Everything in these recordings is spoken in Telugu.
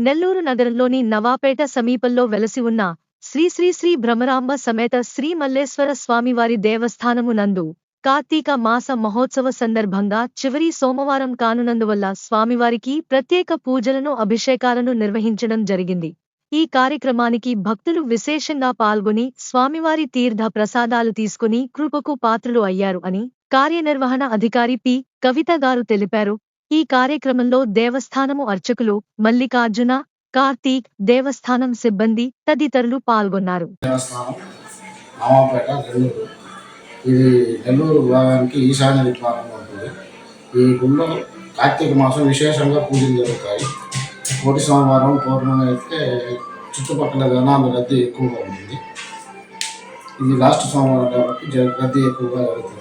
నెల్లూరు నగరంలోని నవాపేట సమీపంలో వెలసి ఉన్న శ్రీ శ్రీ శ్రీ భ్రమరాంబ సమేత శ్రీ మల్లేశ్వర స్వామివారి దేవస్థానము నందు కార్తీక మాస మహోత్సవ సందర్భంగా చివరి సోమవారం కానునందువల్ల స్వామివారికి ప్రత్యేక పూజలను అభిషేకాలను నిర్వహించడం జరిగింది. ఈ కార్యక్రమానికి భక్తులు విశేషంగా పాల్గొని స్వామివారి తీర్థ ప్రసాదాలు తీసుకుని కృపకు పాత్రులు అయ్యారు అని కార్యనిర్వహణ అధికారి పి. కవిత గారు తెలిపారు. ఈ కార్యక్రమంలో దేవస్థానము అర్చకులు మల్లికార్జున కార్తీక్ దేవస్థానం సిబ్బంది తదితరులు పాల్గొన్నారు. ఇది నెల్లూరు విభాగానికి ఈశాన్య విభాగంలో ఉంటుంది. ఈ గుళ్ళో కార్తీక మాసం విశేషంగా పూజలు జరుగుతాయి. కోటి సోమవారం పౌర్ణమి అయితే చుట్టుపక్కల జనాలు రద్దీ ఎక్కువగా ఉంటుంది. ఇది లాస్ట్ సోమవారం కాబట్టి రద్దీ ఎక్కువగా జరుగుతుంది.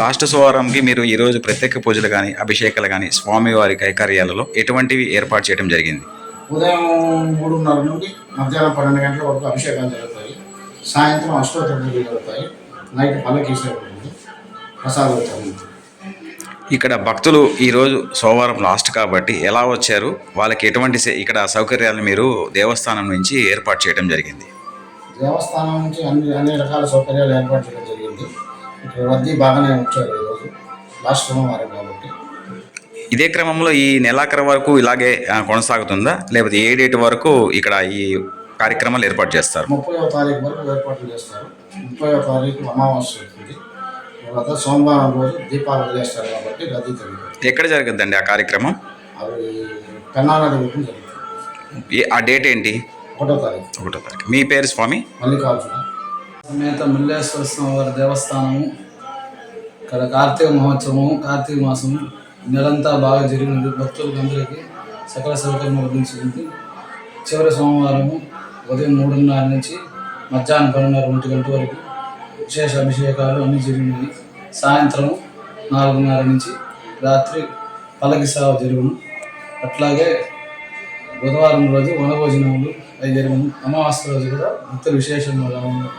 లాస్ట్ సోమవారంకి మీరు ఈరోజు ప్రత్యేక పూజలు కానీ అభిషేకాలు కానీ స్వామివారి కైకర్యాలలో ఎటువంటివి ఏర్పాటు చేయడం జరిగింది? ఉదయం మూడున్నర నుండి మధ్యాహ్నం పన్నెండు గంటల వరకు అభిషేకాలు జరుగుతాయి. సాయంత్రం అష్టోత్తరాలు జరుగుతాయి. నైట్ పల్లకి సేవ ఉంటుంది ప్రసాదం అవుతుంది ఇక్కడ భక్తులు ఈరోజు సోమవారం లాస్ట్ కాబట్టి ఎలా వచ్చారు? వాళ్ళకి ఎటువంటి ఇక్కడ సౌకర్యాలు మీరు దేవస్థానం నుంచి ఏర్పాటు చేయడం జరిగింది? దేవస్థానం నుంచి అన్ని అన్ని రకాల సౌకర్యాలు ఏర్పాటు చేయడం రద్దీ బాగానే వచ్చారు ఈరోజు. లాస్ట్ సోమవారం కాబట్టి. ఇదే క్రమంలో ఈ నెలాఖరు వరకు ఇలాగే కొనసాగుతుందా? లేకపోతే ఏ డేట్ వరకు ఇక్కడ ఈ కార్యక్రమాలు ఏర్పాటు చేస్తారు? ముప్పైవ తారీఖు వరకు ఏర్పాట్లు చేస్తారు. ముప్పైవ తారీఖు అమావాస్య అవుతుంది తర్వాత సోమవారం రోజు దీపాలు వదిలేస్తారు కాబట్టి రద్దీ జరుగుతుంది. ఎక్కడ జరుగుతుందండి ఆ కార్యక్రమం? అవి నది ఒడ్డున జరుగుతుంది. ఏ- ఆ డేట్ ఏంటి? ఒకటో తారీఖు. ఒకటో తారీఖు. మీ పేరు స్వామి? మల్లికార్జున. సమేత మల్లేశ్వర స్వామి వారి దేవస్థానము ఇక్కడ కార్తీక మహోత్సవము కార్తీక మాసము నెలంతా బాగా జరిగినది. భక్తులకు అందరికీ సకల సౌకర్యం లభించింది చివరి సోమవారము ఉదయం మూడున్నర నుంచి మధ్యాహ్నం పన్నెండున్నర ఒంటి గంట వరకు విశేష అభిషేకాలు అన్నీ జరిగినాయి సాయంత్రం నాలుగున్నర నుంచి రాత్రి పలకి సేవ జరుగును. అట్లాగే బుధవారం రోజు వనభోజనములు అవి జరుగును అమావాస్య రోజు కూడా భక్తులు విశేషంగా ఉన్నారు